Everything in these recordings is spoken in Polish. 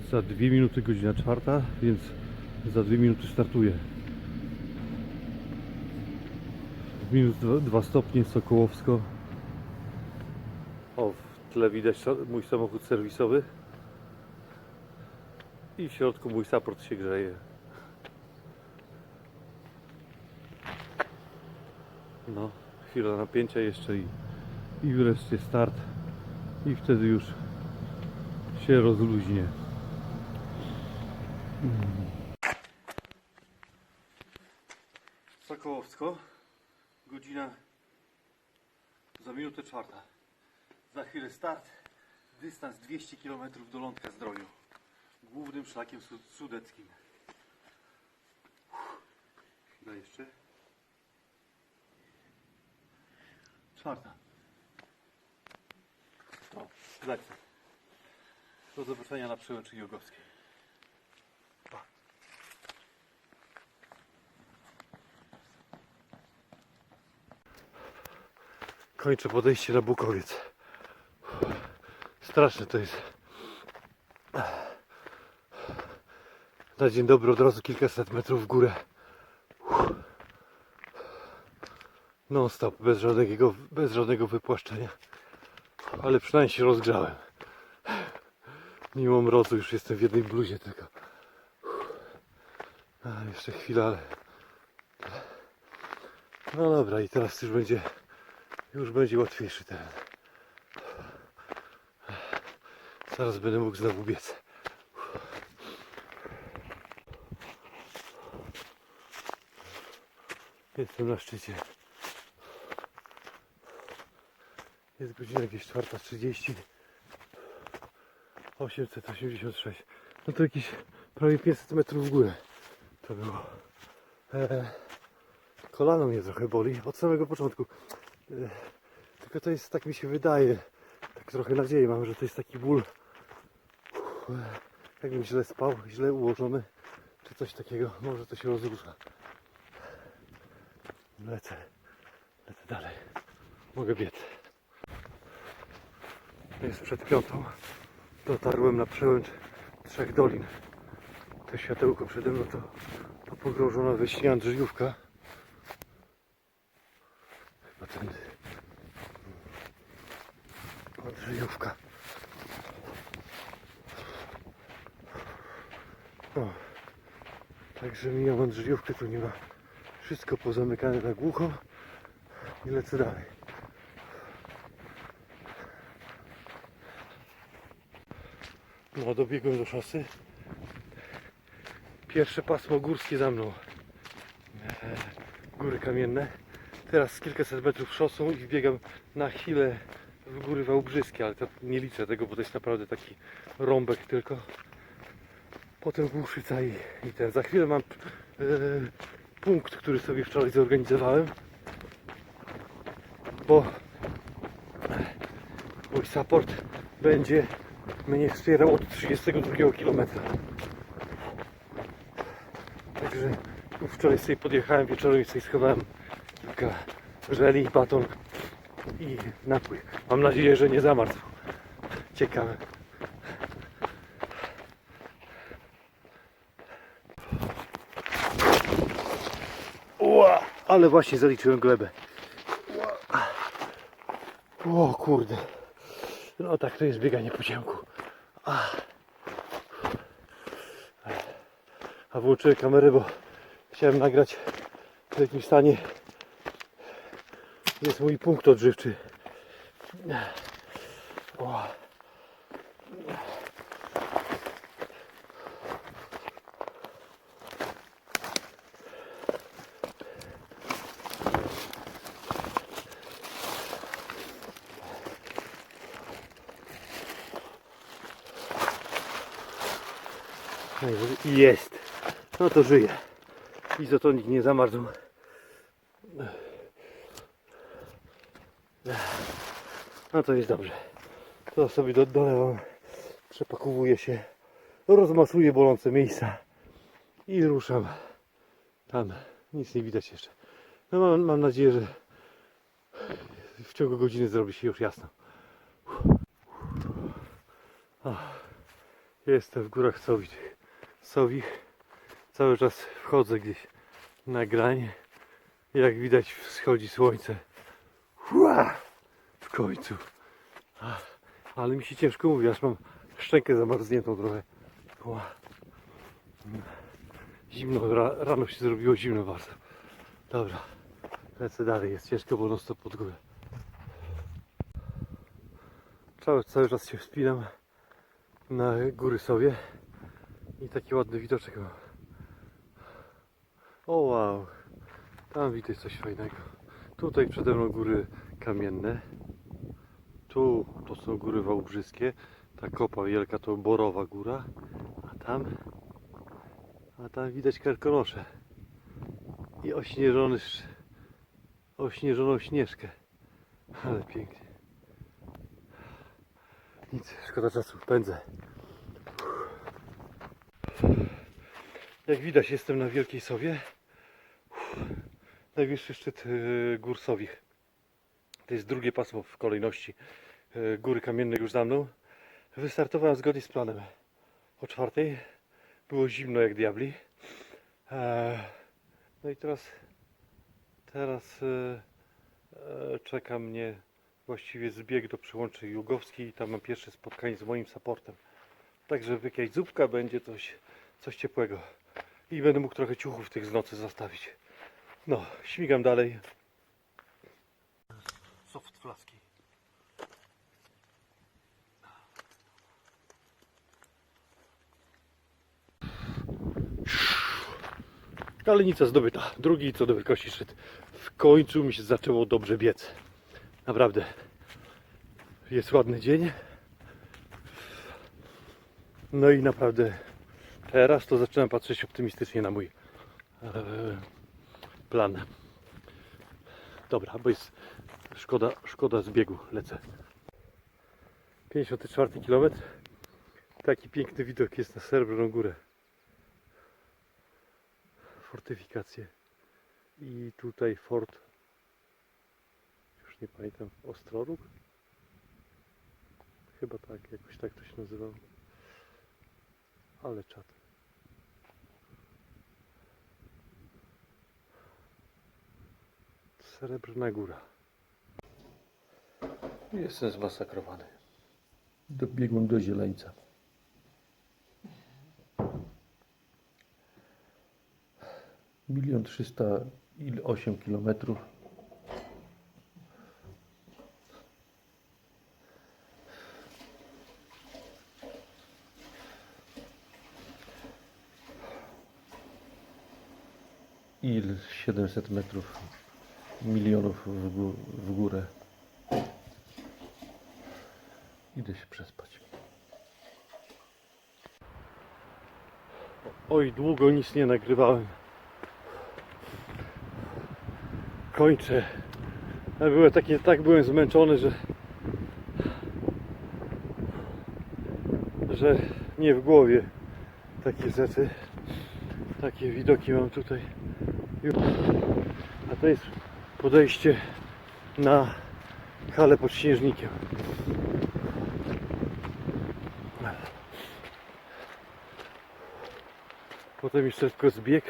Za dwie minuty godzina czwarta, więc za dwie minuty startuję. Minus dwa, dwa stopnie, Sokołowsko. O, w tle widać mój samochód serwisowy. I w środku mój support się grzeje. No, chwila napięcia jeszcze i, i wreszcie start. I wtedy już się rozluźnie. Godzina za minutę czwarta. Za chwilę start, dystans 200 km do Lądka Zdroju, głównym szlakiem su- sudeckim. Chwila jeszcze. Czwarta. O, lecę. Do zobaczenia na przełęczy Jogowskiej. Kończę podejście na Bukowiec. Straszne to jest. Na dzień dobry od razu kilkaset metrów w górę. Non stop, bez żadnego, bez żadnego wypłaszczenia. Ale przynajmniej się rozgrzałem. Mimo mrozu już jestem w jednej bluzie tylko. A, jeszcze chwila, ale... No dobra, i teraz już będzie... Już będzie łatwiejszy teren. Zaraz będę mógł znowu biec. Jestem na szczycie. Jest godzina jakieś 4.30. 886. No to jakieś prawie 500 metrów w górę to było. E, kolano mnie trochę boli od samego początku. Tylko to jest, tak mi się wydaje, tak trochę nadzieję mam, że to jest taki ból. Jakbym źle spał, źle ułożony, czy coś takiego, może to się rozrusza. Lecę, lecę dalej. Mogę biec. Jest przed piątą. Dotarłem na przełęcz Trzech Dolin. To światełko przede mną to, to we śnie Andrzejówka. Chyba tędy. Andrzejówka. O. Także mijam Andrzejówkę, tu nie ma wszystko pozamykane na głucho i lecę dalej. No, dobiegłem do szosy. Pierwsze pasmo górskie za mną. E, Góry kamienne. Teraz kilkaset metrów szosą i wbiegam na chwilę w góry Wałbrzyskie, ale to nie liczę tego, bo to jest naprawdę taki rąbek tylko. Potem Głuszyca i, i ten. Za chwilę mam e, punkt, który sobie wczoraj zorganizowałem. Bo mój support będzie mnie wspierał od 32 km. Także wczoraj sobie podjechałem wieczorem i sobie schowałem kilka żeli, baton i napój. Mam nadzieję, że nie zamarzł. Ciekawe. Ła, ale właśnie zaliczyłem glebę. Ła. O kurde. No tak to jest bieganie po ciemku. A, A włączyłem kamerę, bo chciałem nagrać w jakim stanie jest mój punkt odżywczy. O. I Jest. No to żyje. Izotonik nie zamarzł. No to jest dobrze. To sobie do, dolewam. Przepakowuję się. Rozmasuję bolące miejsca. I ruszam. Tam. Nic nie widać jeszcze. No mam, mam nadzieję, że w ciągu godziny zrobi się już jasno. Jestem w górach Sowich. Sowich. Cały czas wchodzę gdzieś na grań. Jak widać wschodzi słońce. Hua! W końcu. Ale mi się ciężko mówi, aż mam szczękę zamarzniętą trochę. Ła. Zimno, ra, rano się zrobiło zimno bardzo. Dobra, lecę dalej, jest ciężko, bo non pod górę. Cały, cały czas się wspinam na góry sobie i taki ładny widoczek mam. O wow, tam widać coś fajnego. Tutaj przede mną góry kamienne. Tu to są góry wałbrzyskie. Ta kopa wielka to Borowa Góra. A tam, a tam widać karkonosze. I ośnieżony, ośnieżoną śnieżkę. Ale pięknie. Nic, szkoda czasu, pędzę. Jak widać jestem na Wielkiej Sowie. Najwyższy szczyt e, gór Sowich. To jest drugie pasmo w kolejności. E, Góry kamienne już za mną. Wystartowałem zgodnie z planem. O czwartej. Było zimno jak diabli. E, No i teraz teraz e, e, czeka mnie właściwie zbieg do przyłączy Jugowskiej i tam mam pierwsze spotkanie z moim supportem. Także jakaś zupka będzie coś, coś ciepłego. I będę mógł trochę ciuchów tych z nocy zostawić. No, śmigam dalej. Soft flaski. Kalenica zdobyta. Drugi co do wielkości szczyt. W końcu mi się zaczęło dobrze biec. Naprawdę. Jest ładny dzień. No i naprawdę teraz to zaczynam patrzeć optymistycznie na mój Dobra, bo jest szkoda, szkoda zbiegu. Lecę. 54 km. Taki piękny widok jest na Srebrną Górę. Fortyfikacje. I tutaj fort. Już nie pamiętam. Ostroróg? Chyba tak, jakoś tak to się nazywało. Ale czad. Srebrna Góra. Jestem zmasakrowany. Dobiegłem do Zieleńca. Milion trzysta i osiem kilometrów. Il 700 metrów milionów w, gó- w górę. Idę się przespać. Oj, długo nic nie nagrywałem. Kończę. Ale byłem takie, tak byłem zmęczony, że że nie w głowie takie rzeczy. Takie widoki mam tutaj. A to jest podejście na halę pod śnieżnikiem. Potem jeszcze tylko zbieg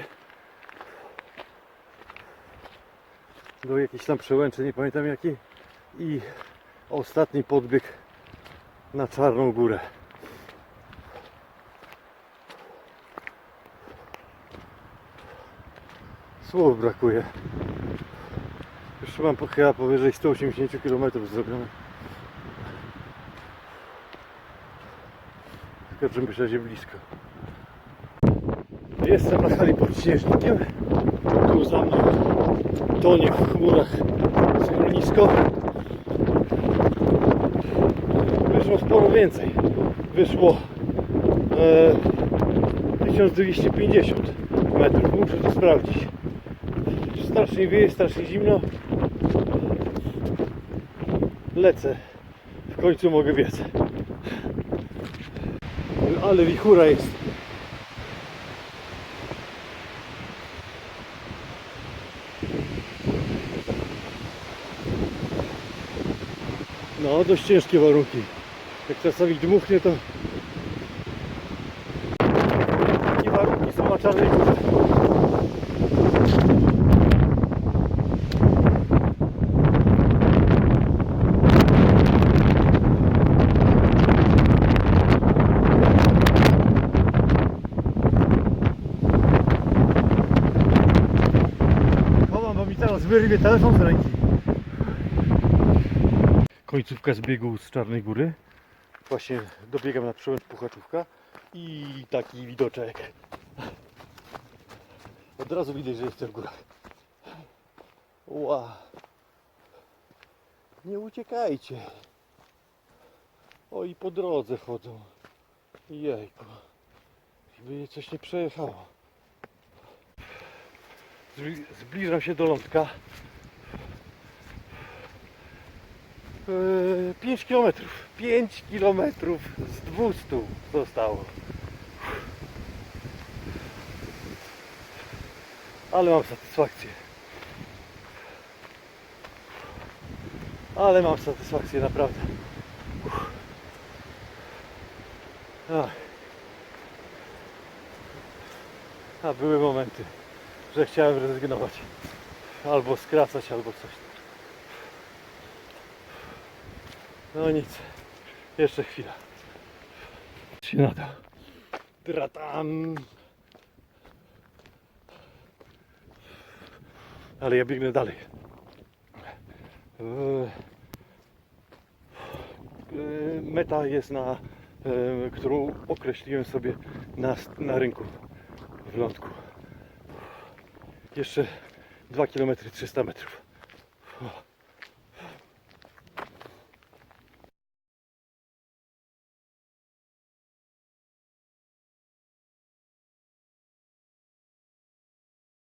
do jakiejś tam przełęczy, nie pamiętam jakiej. I ostatni podbieg na Czarną Górę. Słów brakuje. Już mam chyba powyżej 180 km zrobione. W każdym razie blisko. Jestem na hali pod śnieżnikiem. Tu za mną tonie w chmurach schronisko. Wyszło sporo więcej. Wyszło e, 1250 metrów. Muszę to sprawdzić. Strasznie wieje, strasznie zimno lecę. W końcu mogę biec. Ale wichura jest. No, dość ciężkie warunki. Jak czasami dmuchnie, to takie warunki są na Czarnej Górze. Wyrwie telefon z ręki. Końcówka zbiegu z Czarnej Góry. Właśnie dobiegam na przełęcz Puchaczówka i taki widoczek. Od razu widać, że jestem w górach. Ła. Nie uciekajcie. O i po drodze chodzą. Jejku. Żeby je coś nie przejechało. Zbli- Zbliżam się do lądka. 5 km. 5 km z 200 zostało. Ale mam satysfakcję. Ale mam satysfakcję, naprawdę. A były momenty, że chciałem rezygnować. Albo skracać, albo coś. No nic. Jeszcze chwila. Się nada. Dratam. Ale ja biegnę dalej. Eee, Meta jest na, eee, którą określiłem sobie na, na rynku w lądku. Jeszcze 2 km 300 metrów.